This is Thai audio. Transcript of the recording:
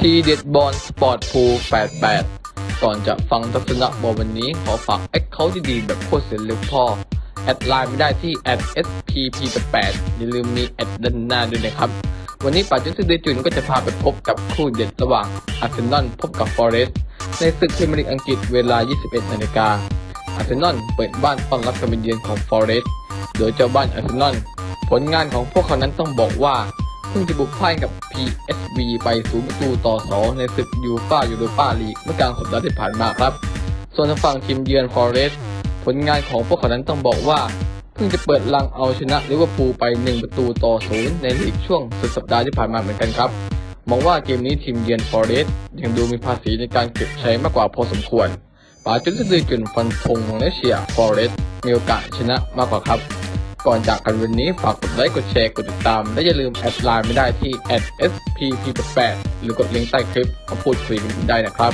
ทีเด็ดบอลสปอร์ตพู88 ก่อนจะฟังทัศนะบอลวันนี้ขอฝากแอคเคาท์ดีๆแบบโคตรเสียเร็วพ่อ แอดไลน์ไม่ได้ที่แอด spp88 อย่าลืมมีแอดด้านหน้าด้วยนะครับ วันนี้ป่าจุนซือเดจุนก็จะพาไปพบกับคู่เด็ดระหว่างอาร์เซนอลพบกับฟอเรสต์ในศึกพรีเมียร์ลีกอังกฤษเวลา 21นาฬิกาอาร์เซนอลเปิดบ้านต้อนรับการเป็นเยือนของฟอเรสต์โดยเจ้าบ้านอาร์เซนอลผลงานของพวกเขานั้นต้องบอกว่า เพิ่งจะบุกพ่ายกับ PSV ไป0ประตูต่อ2ในศึกยูฟ่ายูโรปาลีกเมื่อกลางสัปดาห์ที่ผ่านมาครับ ส่วนทางฝั่งทีมเยือนฟอเรสผลงานของพวกเขานั้นต้องบอกว่า เพิ่งจะเปิดลังเอาชนะลิเวอร์พูลไป1ประตูต่อ0ในลีกช่วงสุดสัปดาห์ที่ผ่านมาเหมือนกันครับมองว่าเกมนี้ทีมเยือนฟอเรสยังดูมีภาษีในการเก็บใชัยมากกว่าพอสมควรป่าจุดสะดือจุนฟันธงของเลเชียฟอเรสมีโอกาสชนะมากกว่าครับ ก่อนจากกันวันนี้ฝากกดไลค์กดแชร์กดติดตาม และอย่าลืมแอดไลน์ไม่ได้ที่ @spp88 หรือกดลิงก์ใต้คลิปมาพูดคุยกันได้นะครับ